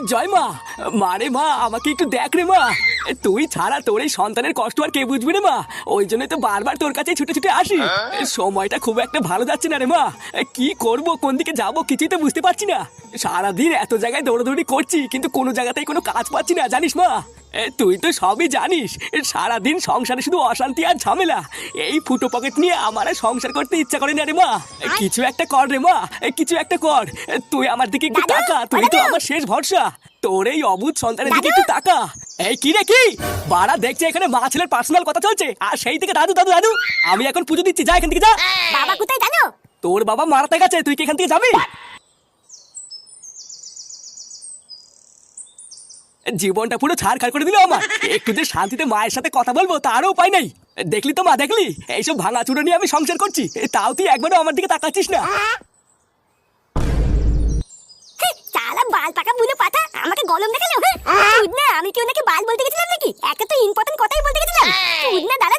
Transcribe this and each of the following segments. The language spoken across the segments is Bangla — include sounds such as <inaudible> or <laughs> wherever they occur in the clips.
জয় মা। মারে মা আমাকে একটু দেখ রে মা। তুই ছাড়া তোর এই সন্তানের কষ্ট আর কে বুঝবি রে মা? ওই জন্যই তো বারবার তোর কাছে ছুটে ছুটে আসি। এ, সময়টা খুব একটা ভালো যাচ্ছে না রে মা। কি করব কোন দিকে যাব কিছুই তো বুঝতে পারছি না। সারাদিন এত জায়গায় দৌড়াদৌড়ি করছি কিন্তু কোনো জায়গাতেই কোনো কাজ পাচ্ছি না জানিস মা? এ, তুই তো সবই জানিস। সারাদিন সংসারে শুধু অশান্তি আর ঝামেলা। এই ফুটো পকেট নিয়ে আমার আর সংসার করতে ইচ্ছা করে না রে মা। এ, কিছু একটা কর রে মা। এ, কিছু একটা কর। এ, তুই আমার দিকে একটু দাদু, তাকা। তুই তো দাদু। আমার শেষ ভরসা। তোর এই অবুধ সন্তানের দিকে দাদু। একটু তাকা। এই কি রে কি? বাড়া দেখছে এখানে মা ছেলের পার্সোনাল কথা চলছে। আর সেই থেকে দাদু দাদু দাদু। আমি এখন পুজো দিচ্ছি। যা এখান থেকে যা। বাবা কোথায় জানো? তোর বাবা মারাতে গেছে। তুই কি এখান থেকে যাবি? জীবনটা পুরো ছাড় করে দিল আমার। একটু যে শান্তিতে মায়ের সাথে কথা বলব তারও উপায় নাই। দেখলি তো মা দেখলি? এইসব ভাঙা চুড়ো নিয়ে আমি সংসার করছি। তাও তুই একবারও আমার দিকে তাকাচ্ছিস না। চালা বাল পাকা বুলে পাতা আমাকে গলম দেখাল হ্যাঁ না আমি কি ওনাকে বাল বলতে গেছিলাম নাকি? একটা তো ইম্পর্টেন্ট কথাই বলতে গেছিলাম।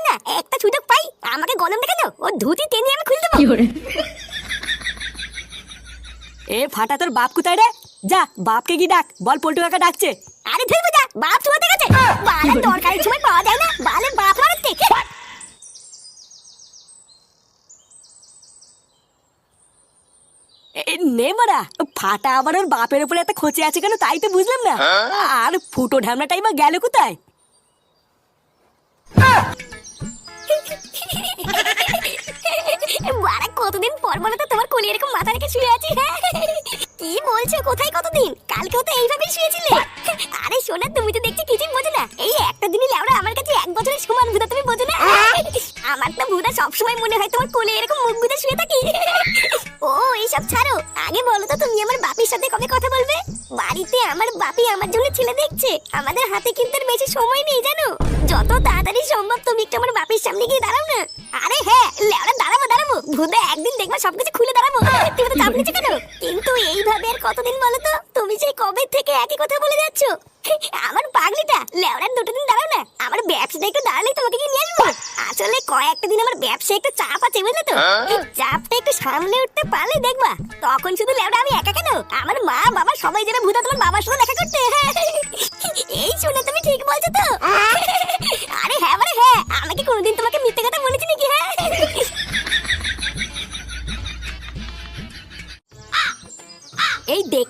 না একটা সুযোগ পাই আমাকে গলম দেখাল ও ধুতি টেনে আমি খুলে দেবো। এ ফাটা তোর বাপ কোথায় রে? যা বাপকে কি ডাক বল পল্টু কাকা ডাকছে। আরে ধরবো যা বাপ শোয়াতে গেছে। বালের দরকারের সময় পাওয়া যায় না বালের বাপ মারতে নে মারা ফাটা আবার ওর বাপের উপরে এত খোঁচে আছে কেন তাই তো বুঝলাম না। আর ফুটো ঢামনাটাই বা গেল কোথায়? বাড়া কতদিন পর বলো তো তোমার কোলে এরকম মাথা রেখে শুয়ে আছি হ্যাঁ? কি বলছো? কোথায় কতদিন? কালকেও তো এইভাবেই শুয়েছিলে। আরে শোনা তুমি তো দেখছি কিছুই বোঝো না। এই একটা দিনই লেওড়া আমার কাছে এক বছরের সমান ভুদা তুমি বোঝো না? আমার তো ভুদা সবসময় মনে হয় তোমার কোলে এরকম মুখ গুদে শুয়ে থাকি। ও, এইসব ছাড়ো। আগে বলো তো তুমি আমার বাপির সাথে কবে কথা বলবে? বাড়িতে আমার বাপি আমার জন্য ছেলে দেখছে। আমাদের হাতে কিন্তু বেশি সময় নেই, জানো? যত তাড়াতাড়ি সম্ভব তুমি একটু আমার বাপির সামনে গিয়ে দাঁড়াও না। আরে হ্যাঁ লেওড়া দাঁড়াবো দাঁড়াবো। ভুদা একদিন দেখবা সবকিছু খুলে দাঁড়াবো। তুমি তো চাপ নিচ্ছ কেন? আর কতদিন বলো তো? তুমি সেই কবে থেকে একই কথা বলে যাচ্ছ? আমার পাগলিটা লেওড়ার দুটো দিন দাঁড়াও না। আমার ব্যবসাটা একটু দাঁড়ালেই তোমাকে কি নিয়ে আসব। আসলে কয়েকটা দিন আমার ব্যবসা একটু চাপ আছে বুঝলে তো? এই চাপটা একটু সামনে উঠতে পারলে দেখবা তখন শুধু লেওড়া আমি একা কেন? আমার মা বাবা সবাই যাবে ভূতা তোমার বাবার সাথে দেখা করতে। এই শুনে তুমি ঠিক বলছো তো? আরে হ্যাঁ মানে হ্যাঁ আমি কি কোনোদিন তোমাকে মিথ্যে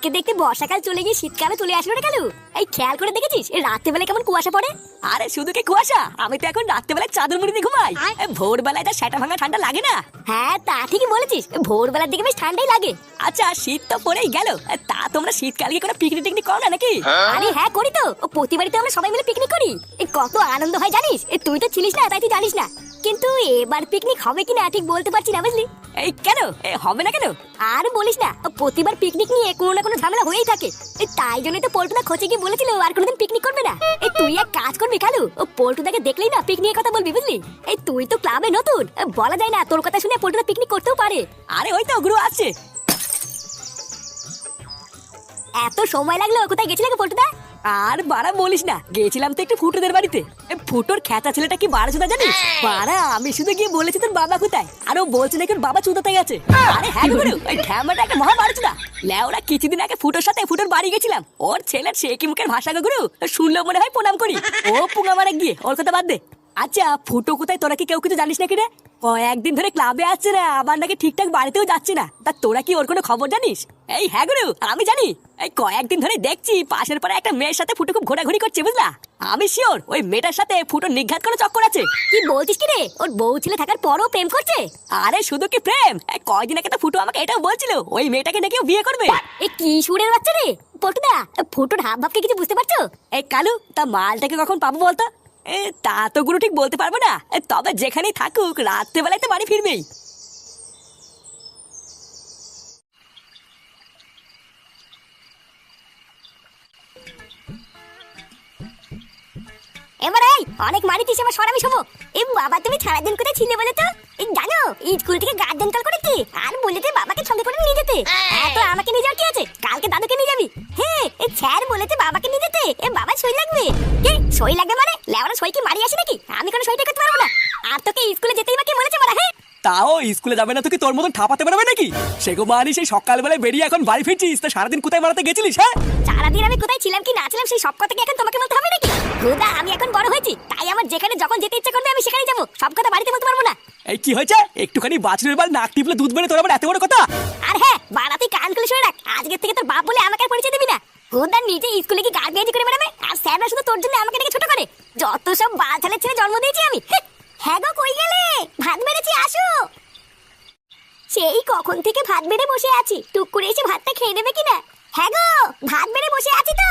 দেখতে দেখতে বর্ষাকাল চলে গিয়ে শীতকালে চলে আসলো না কেন এই খেয়াল করে দেখেছিস? রাত্রেবেলা কেমন কুয়াশা পড়ে? আরে শুধু কি কুয়াশা? আমি তো এখন রাত্রেবেলায় চাদর মুড়ি দিয়ে ঘুমাই। এ, ভোরবেলায় যা সেটা ভাঙা ঠান্ডা লাগে না। হ্যাঁ তা ঠিকই বলেছিস। ভোরবেলার দিকে বেশ ঠান্ডাই লাগে। আচ্ছা শীত তো পড়েই গেল। তা তোমরা শীতকালে কি কোনো পিকনিক টিকনিক করো না নাকি? আরে হ্যাঁ করি তো। ও প্রতিবারই তো আমরা সবাই মিলে পিকনিক করি। এ কত আনন্দ হয় জানিস? এ তুই তো ছিলিস না তাই তুই জানিস না। কিন্তু এবার পিকনিক হবে কিনা ঠিক বলতে পারছি না বুঝলি? এই কেন? এ, হবে না কেন? আর বলিস না প্রতিবার পিকনিক নিয়ে কোনো না কোনো ঝামেলা হয়েই থাকে। এই তাই জন্যই তো পল্টুদা খোঁজে গিয়ে বলেছিল আর কোনোদিন পিকনিক করবে না। এই তুই এক কাজ করবি কালু ও পল্টুদাকে দেখলেই না পিকনিকের কথা বলবি বুঝলি? এই তুই তো ক্লাবে নতুন। এ, বলা যায় না তোর কথা শুনে পল্টুদা পিকনিক করতেও পারে। আরে ওই তো গুরু আসছে এত সময় লাগল কোথায় গেছিলে গো পল্টুদা? আর বাড়া বলিস না, গেছিলাম তো একটু ফুটোদের বাড়িতে। ফুটোর খেতা ছেলেটা কি বাড়া চুদা জানিস? বাড়া, আমি শুধু গিয়ে বলেছি তোর বাবা কোথায়। আর ও বলছে নাকি বাবা চুদাতে গেছে আরে হ্যাঁ গুরু, ওই ঠ্যামাটা একটা মহা বাড়া চুদা। লেওরা কিছুদিন আগে ফুটোর সাথে ফুটোর বাড়ি গেছিলাম। ওর ছেলের সে কি মুখের ভাষা গুরু? শুনলো মনে হয় প্রণাম করি। ও পুঙা মারা গিয়ে, ওর কথা বাদ দে। আচ্ছা ফুটো কোথায়? তোরা কি কেউ কিছু জানিস নাকি রে? কয়েকদিন ধরে ক্লাবে আসছে না আবার নাকি ঠিকঠাক বাড়িতেও যাচ্ছে না। তা তোরা কি ওর কোনো খবর জানিস? এই হ্যাঁ গুরু আমি জানি। এই কয়েকদিন ধরে দেখছি পাশের পাড়ে একটা মেয়ের সাথে ফুটো খুব ঘোরাঘুরি করছে বুঝলা? আমি শিওর ওই মেয়েটার সাথে ফুটো নিঘাত করে চক্কর আছে। কি বলছিস কি রে? ওর বউ ছেলে থাকার পরও প্রেম করছে? আরে শুধু কি প্রেম? এই কয়দিন আগে তো ফুটো আমাকে এটাও বলছিল ওই মেয়েটাকে নাকি বিয়ে করবে। এ কি সুরের বাচ্চা রে? পল্টুদা ফুটোর হাব ভাবকে কিছু বুঝতে পারছ? এই কালু তা মালটাকে কখন পাবো বলতো? এ তা তো গুরু ঠিক বলতে পারব না। তবে যেখানেই থাকুক রাত্রেবেলায় তো বাড়ি ফিরবেই। এবার এই, অনেক মারিতিস আমার সরামি শোবো এ বাবা, তুমি সারাদিন কোথায় ছিলে বলে তো? জানো স্কুল থেকে গার্ডেন কল করেছি, আর বলেছে বাবাকে সঙ্গে করে নিয়ে যেতে। হ্যাঁ তো আমাকে নিয়ে যাওয়া কি আছে? কালকে দাদুকে নিয়ে যাবি। হ্যাঁ এই স্যার বলেছে বাবাকে নিয়ে যেতে। এ বাবা সই লাগবে। কি? সই লাগবে মানে? লেওরা সই কি মারি আসে নাকি? আমি কোনো সইটা করতে পারব না। আর তোকে স্কুলে যেতেই বা কি বলেছে মারা হ্যাঁ তাও স্কুলে যাবে না তো কি তোর মতন ঠাপাতে পারবে নাকি? সেগো মানি সেই সকালবেলায় বেরিয়ে এখন বাড়ি ফিরছিস তা সারাদিন কোথায় মারাতে গেছিলিস হ্যাঁ? সারাদিন আমি কোথায় ছিলাম কি না ছিলাম সেই সব কথা কি এখন তোমাকে বলতে হবে নাকি? হুদা আমি এখন বড় হয়েছি তাই আমার যেখানে যখন যেতে ইচ্ছা করবে আমি সেখানে যাব সব কথা বাড়িতে বলতে পারব না। এই কি হয়েছে? একটুখানি বাছুরের বাল নাক টিপলে দুধ বেড়ে তোর আবার এত বড় কথা? আর হ্যাঁ বাড়াতেই কান খুলে শুনে রাখ আজকের থেকে তোর বাপ বলে আমাকে আর পরিচয় দিবি না। হুদা নিজে স্কুলে কি বেয়াজি করে বেড়াবে? আর স্যাররা শুধু তোর জন্য আমাকে ডেকে ছোট করে। যত সব বাল ছেলে ছেলে জন্ম দিয়েছি আমি হ্যাঁ গো কই গেলে? ভাত বেড়েছি আসো। সেই কখন থেকে ভাত বেড়ে বসে আছি। টুক করে এসে ভাতটা খেয়ে নেবে কিনা? হ্যাঁ গো ভাত বেড়ে বসে আছি তো।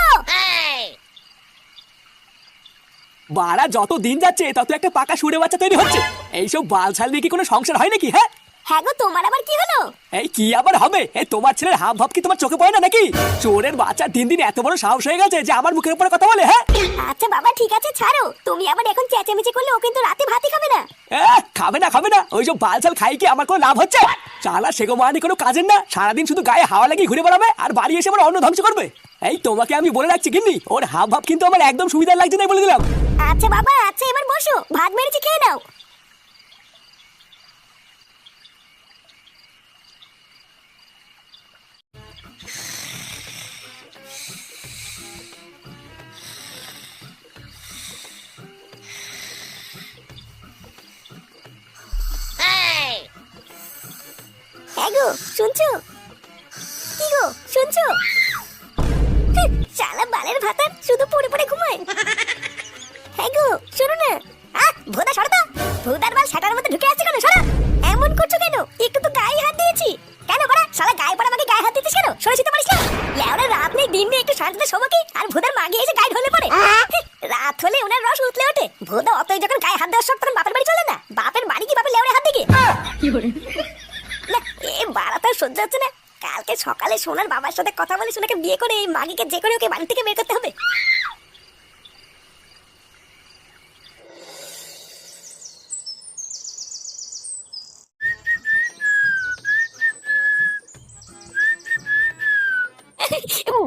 বাড়া যত দিন যাচ্ছে তত একটা পাকা সুরে বাচ্চা তৈরি হচ্ছে। এইসব বাল ছাল নিয়ে কি কোনো সংসার হয় নাকি হ্যাঁ? হ্যাঁ গো তোমার আবার কি হলো? এই কি আবার হবে? এই তোমার ছেলের হাব ভাব কি তোমার চোখে পড়ে না নাকি? চোরের বাচ্চা দিন দিন এত বড় সাহস হয়ে গেছে যে আমার মুখের উপরে কথা বলে হ্যাঁ? আচ্ছা বাবা ঠিক আছে ছাড়ো। তুমি আবার এখন চেঁচামেচি করলে ও কিন্তু রাতে ভাতই খাবে না। খাবে না খাবে না। ওই সব বালছাল খাই কি আমার কোনো লাভ হচ্ছে? চালা সেগো মানি কোনো কাজের না। সারাদিন শুধু গায়ে হাওয়া লাগিয়ে ঘুরে বেড়াবে আর বাড়ি এসে আবার অন্য ধ্বংস করবে। এই তোমাকে আমি বলে রাখছি কিন্তু ওর হাব ভাব কিন্তু আমার একদম সুবিধার লাগছে তাই বলে দিলাম। আচ্ছা বাবা আচ্ছা এবার বসো। ভাত মেরেছি খেয়ে নাও। গো শুনছো কি গো শুনছো শালা বালের ভাতার শুধু পড়ে পড়ে ঘুমায় হ্যাঁ গো শোনো না আহ ভোদা সরো তো ভোদার বাল শাটার মধ্যে ঢুকে আছে কেন সরো এমন করছ কেন একটু তো গায়ে হাত দিয়েছি কেন বড়া শালা গায়ে পড়া আমাকে গায়ে হাত দিতিস কেন সরেছিতে পারিস না লেওরা রাত নেই দিন নেই একটু শান্তিতে শোবো কি আর ভোদার মাগে এসে গায়ে ঢলে পড়ে রাত হলে ওনার রস উতলে ওঠে ভোদা অতই যখন গায়ে হাত দেওয়ার শখ তখন বাপের বাড়ি চলে না বাপের বাড়ি কি বাপের লেওরা হাত দিকে এ বাড়াতে সহ্য হচ্ছে না? কালকে সকালে সোনার বাবার সাথে কথা বলে সোনাকে বিয়ে করে এই মাগিকে যে করে ওকে বাড়ি থেকে বের করতে হবে।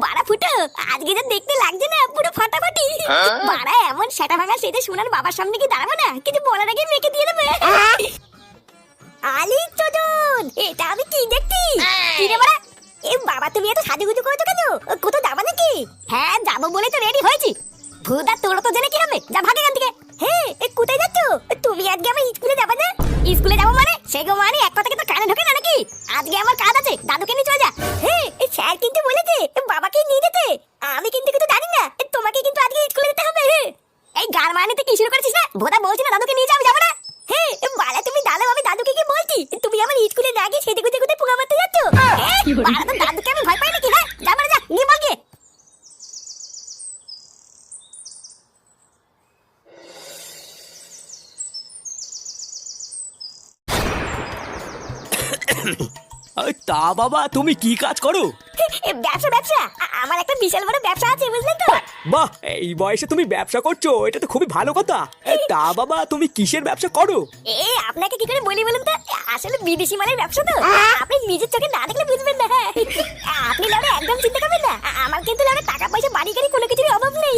বাড়া ফুটো আজকে যা দেখতে লাগছে না পুরো ফাটাফাটি। বাড়া এমন সেটা ভাঙা সেটা সোনার বাবার সামনে কি দাঁড়াবো না? কিছু বলার আগে মেকে দিয়ে দেবে। আলি চোদন এটা আমি কি দেখছি? বাড়া? এ বাবা তুমি এত সাজুগুজু করেছ কেন? কোথাও যাবা নাকি? হ্যাঁ যাব বলে তো রেডি হয়েছি। ভূদা তোর তো জেনে কি হবে? যা ভাগে এখান থেকে হে এ কোথায় যাচ্ছ? তুমি আজকে আমার স্কুলে যাবে না? স্কুলে যাব মানে? সে গো মানে এক কথা কিন্তু কানে ঢোকে না নাকি? আজকে আমার কাজ আছে দাদুকে নিয়ে চলে যা। হে স্যার কিন্তু বলেছে বাবাকে নিয়ে যেতে। আমি কিন্তু কিছু জানি না। তোমাকে কিন্তু আজকে স্কুলে যেতে হবে এই গান মানিতে কি শুরু করেছিস না? ভোদা বলছি না দাদুকে নিয়ে যাব যাব না। দাদুকে আমি ভয় পাই নাকি? হ্যাঁ যা যা তা বাবা তুমি কি কাজ করো? ব্যবসা ব্যবসা। আমার একটা বিশাল বড় ব্যবসা আছে বুঝলেন তো? বাহ এই বয়সে তুমি ব্যবসা করছ এটা তো খুবই ভালো কথা। তা বাবা তুমি কিসের ব্যবসা করো? এ আপনাকে কি করে বলি বলুন তো? আসলে বিদেশি মালের ব্যবসা তো। আপনি নিজের চোখে না দেখলে বুঝবেন না। আপনি লাউরে একদম চিন্তা করবেন না। আমার কিন্তু লাউরে টাকা পয়সা বাড়ি গাড়ি কোনো কিছুরই অভাব নেই।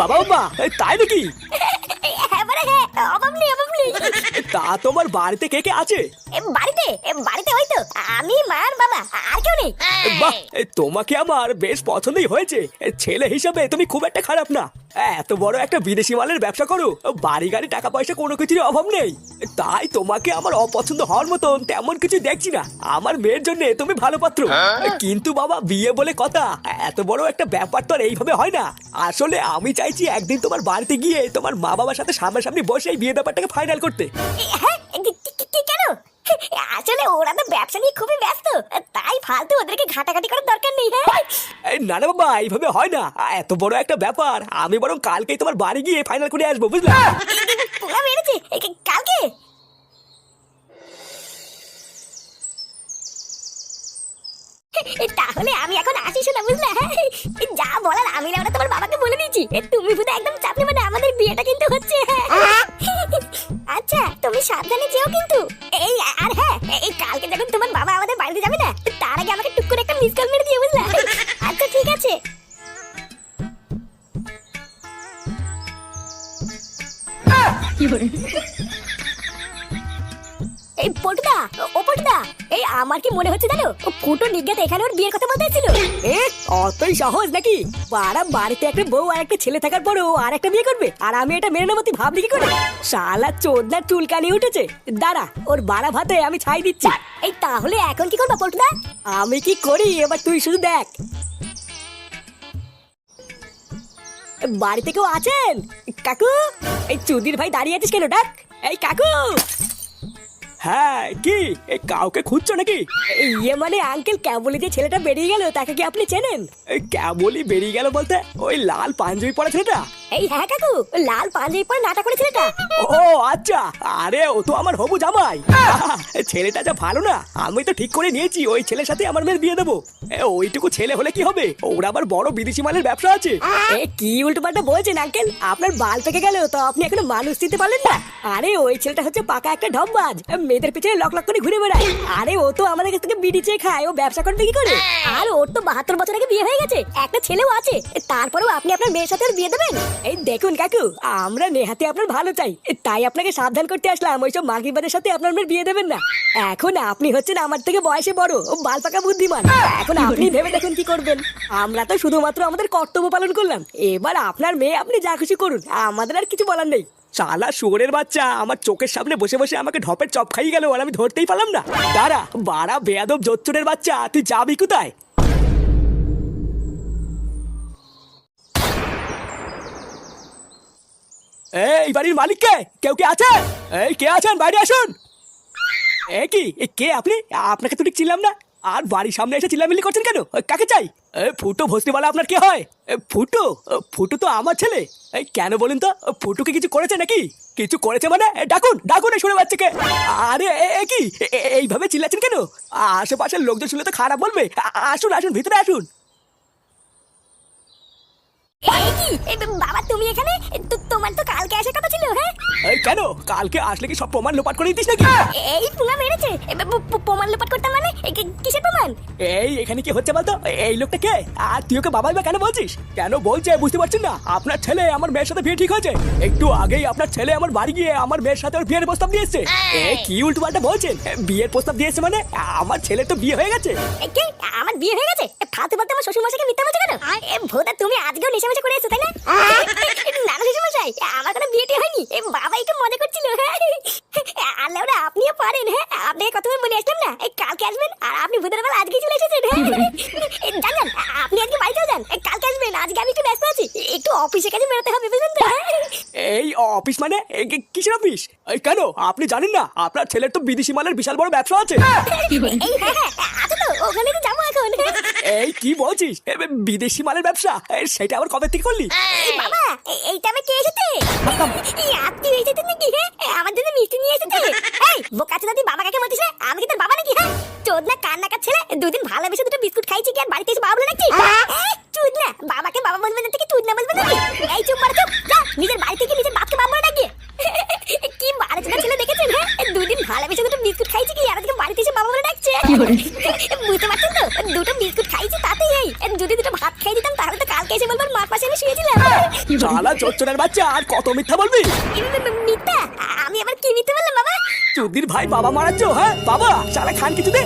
বাবা বাবা তাই নাকি? হ্যাঁ হ্যাঁ অভাব নেই অভাব নেই। তা তোমার বাড়িতে কে কে আছে? বাড়িতে বাড়িতে হয়তো আমি মা আর বাবা আর কেউ নেই। বাহ তোমাকে আমার বেশ পছন্দই হয়েছে। ছেলে হিসাবে তুমি খুব একটা খারাপ না। এত বড় একটা বিদেশি মালের ব্যবসা করো বাড়ি গাড়ি টাকা পয়সা কোনো কিছুর অভাব নেই। তাই তোমাকে আমার অপছন্দ হওয়ার মতন তেমন কিছু দেখছি না। আমার মেয়ের জন্য তুমি ভালো পাত্র। কিন্তু বাবা বিয়ে বলে কথা এত বড় একটা ব্যাপার তো আর এইভাবে হয় না। আসলে আমি চাইছি একদিন তোমার বাড়িতে গিয়ে তোমার মা বাবার সাথে সামনাসামনি বসে এই বিয়ে ব্যাপারটাকে ফাইনাল করতে। হ্যাঁ আসলে ওরা তো ব্যবসা নিয়ে খুবই ব্যস্ত। তাই ফালতু ওদেরকে ঘাটাঘাটি করার দরকার নেই হ্যাঁ? না না বাবা এইভাবে হয় না। এত বড় একটা ব্যাপার। আমি বরং কালকেই তোমার বাড়ি গিয়ে ফাইনাল করে আসব বুঝলা? পোঙা মেরেছে। কালকে? তাহলে আমি এখন আসি শোনা বুঝলে? হ্যাঁ? যা বলার আমি না তোমার বাবাকে বলে দিয়েছি। তুমি শুধু একদম ও ফুটো নিজ্ঞাত এখানে ওর বিয়ের কথা বলতে এসেছিল এ অতই সহজ নাকি? পাড়া বাড়িতে একটা বউ আর একটা ছেলে থাকার পরেও আর একটা বিয়ে করবে আর আমি এটা মেনে নেব তুই ভাবলি কি করে? শালা চোদনার চুলকানি উঠেছে। দাঁড়া ওর বাড়া ভাতে আমি ছাই দিচ্ছি। এই তাহলে এখন কি করব পল্টুদা? আমি কি করি? এবার তুই শুধু দেখ। বাড়িতে কেউ আছেন? কাকু? এই চুদির ভাই দাঁড়িয়ে আছিস কেন ডাক? এই কাকু! হ্যাঁ কি? এই কাউকে খুঁজছো নাকি? ইয়ে মানে আঙ্কেল ক্যাবলি যে ছেলেটা বেরিয়ে গেল তাকে কি আপনি চেনেন? ক্যাবলি বেরিয়ে গেল বলতে ওই লাল পাঞ্জাবি পরা ছেলেটা? এই হ্যাঁ কাকু লাল পাঞ্জাবি পরে নাটা করে ছেলেটা ও আচ্ছা। আরে ও তো আমার হবু জামাই। <laughs> ছেলেটা যা ভালো না আমি তো ঠিক করে নিয়েছি ওই ছেলের সাথে আমার মেয়ের বিয়ে দেবো। ওইটুকু ছেলে হলে কি হবে? ওর আবার বড় বিদেশি মালের ব্যবসা আছে। কি উল্টো পাল্টা বলছেন আঙ্কেল? আপনার বাল পেকে গেল তো আপনি এখনও মানুষ দিতে পারলেন না। আরে ওই ছেলেটা হচ্ছে পাকা একটা ঢপবাজ। মেয়েদের পিছনে লক লক করে ঘুরে বেড়ায়। আরে ও তো আমাদের কাছ থেকে বিড়ি চেয়ে খায় ও ব্যবসা করবে কি করে। আর ওর তো বাহাত্তর বছর আগে বিয়ে হয়ে গেছে একটা ছেলেও আছে। তারপরেও আপনি আপনার মেয়ের সাথে বিয়ে দেবেন? এই দেখুন কাকু, আমরা নেহাতে আপনার ভালো চাই। তাই আপনাকে সাবধান করতে আসলাম, ওইসব মাগিবাদের সাথে আপনার মেয়ের বিয়ে দেবেন না। এখন আপনি হচ্ছেন আমার থেকে বয়সে বড় ও বাল পাকা বুদ্ধিমান। এখন আপনি ভেবে দেখুন কি করবেন। আমরা তো শুধুমাত্র আমাদের কর্তব্য পালন করলাম। এবার আপনার মেয়ে আপনি যা খুশি করুন, আমাদের আর কিছু বলার নেই। চালা শুয়োরের বাচ্চা, আমার চোখের সামনে বসে বসে আমাকে ঢপের চপ খাই গেল আর আমি ধরতেই পারলাম না। দাঁড়া, বাড়া বেয়াদব জোচ্চরের বাচ্চা, তুই যাবি কোথায়? এই বাড়ির মালিক কে? কেউ কে আছে এই কে আছেন? বাইরে আসুন। এ কি? এ কে আপনি? আপনাকে তো ঠিক চিনলাম না। আর বাড়ির সামনে এসে চিল্লামিল্লি করছেন কেন? কাকে চাই? ফুটো ভস্তিওয়ালা আপনার কে হয়? ফুটো? ফুটো তো আমার ছেলে। এই কেন বলুন তো? ফুটুকে কিছু করেছে নাকি? কিছু করেছে মানে? ডাকুন ডাকুন শুনে বাচ্চাকে। আরে এ, কি? এইভাবে চিল্লাচ্ছেন কেন? আশেপাশের লোকজন শুনলে তো খারাপ বলবে। আসুন আসুন ভিতরে আসুন। বাবা তুমি এখানে? তোমার তো কালকে আসার কথা ছিল হ্যাঁ? এই কেন? কালকে আসলে কি সব প্রমাণ লোপাট করে দিতিস নাকি? এই পুঙ্গা মেরেছে এ, প- প- প্রমাণ লোপাট করতাম মানে? কিসের প্রমাণ? এই এখানে কি হচ্ছে বলতো? এই লোকটা কে? আর তুই ওকে বাবাই বা কেন বলছিস? কেন বলছে? বুঝতে পারছেন না। আপনার ছেলে আমার মেয়ের সাথে বিয়ে ঠিক হয়েছে। একটু আগেই আপনার ছেলে আমার বাড়ি গিয়ে আমার মেয়ের সাথে ওর বিয়ের প্রস্তাব দিয়েছে। এ কি উল্টো পাল্টা বলছেন বিয়ের প্রস্তাব দিয়েছে মানে? আমার ছেলে তো বিয়ে হয়ে গেছে। আমার বিয়ে হয়ে গেছে? এ, ফালতু ফালতু আমার শ্বশুর মশাইকে মিথ্যা বলছো কেন? এ ভোদা তুমি আজকেও নেশা মেশা করে তাই না? <laughs> না না শ্বশুর মশাই আমার কোনো বিয়ে টিয়ে হয়নি। এ বাবা একটু মজা করছিল হ্যাঁ? <laughs> আল্লাহ ওরা আপনিও পারেন হ্যাঁ? আপনাকে কতবার বলে আসলাম না? এই কালকে আসবেন আর আপনি ভোদার বেলা আজকে চলে এসেছেন হ্যাঁ? <laughs> যান আপনি আজকে বাড়িতেও যান। কালকে আসবেন আজকে আমি একটু ব্যস্ত আছি। একটু অফিসে কাজে বেরোতে হবে বুঝলেন তো হ্যাঁ? এই অফিস মানে? কিসের অফিস? কেন? আপনি জানেন না আপনার ছেলের তো বিদেশি মালের বিশাল বড় ব্যবসা আছে। এই হ্যাঁ হ্যাঁ তো ওখানে তো যাব এই কি বলছিস? এ, বিদেশি মালের ব্যবসা? এ, সেটা আবার কবে থেকে করলি? এই বাবা এ- এইটা আমি কে এসেছে? এই আপনি এসেছেন নাকি হ্যাঁ? এ, আমার জন্য মিষ্টি নিয়ে এসেছে। এই তুই বাবা কাকে বলছিস রে? আমি কি তোর বাবা নাকি হ্যাঁ? চোদনা কান্নাকার ছেলে দুদিন ভালোবেসে দুটো বিস্কুট খাইছি কি আর বাড়িতে এসে বাবা বলে নাকি? চুদনা বাবাকে বাবা বলবে না থেকে চুদনা বলবে নাকি? এই চুপ মার চুপ যা নিজের বাড়ি থেকে নিজের বাপকে বাবা বলে নাকি? কি ছেলে দেখেছেন হ্যাঁ? দুদিন ভালোবেসে দুটো বিস্কুট খাইছি কি আর আজকে বাড়িতে এসে বাবা বলে ডাকছে? বুঝতে শালা চচ্চরের বাচ্চা আর কত মিথ্যা বলবি? মিথ্যা? আমি আবার কি মিথ্যা বললাম বাবা? চুদির ভাই বাবা মারাচ্ছ হ্যাঁ? বাবা শালা খান কিছু দে।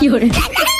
কি করছি <laughs>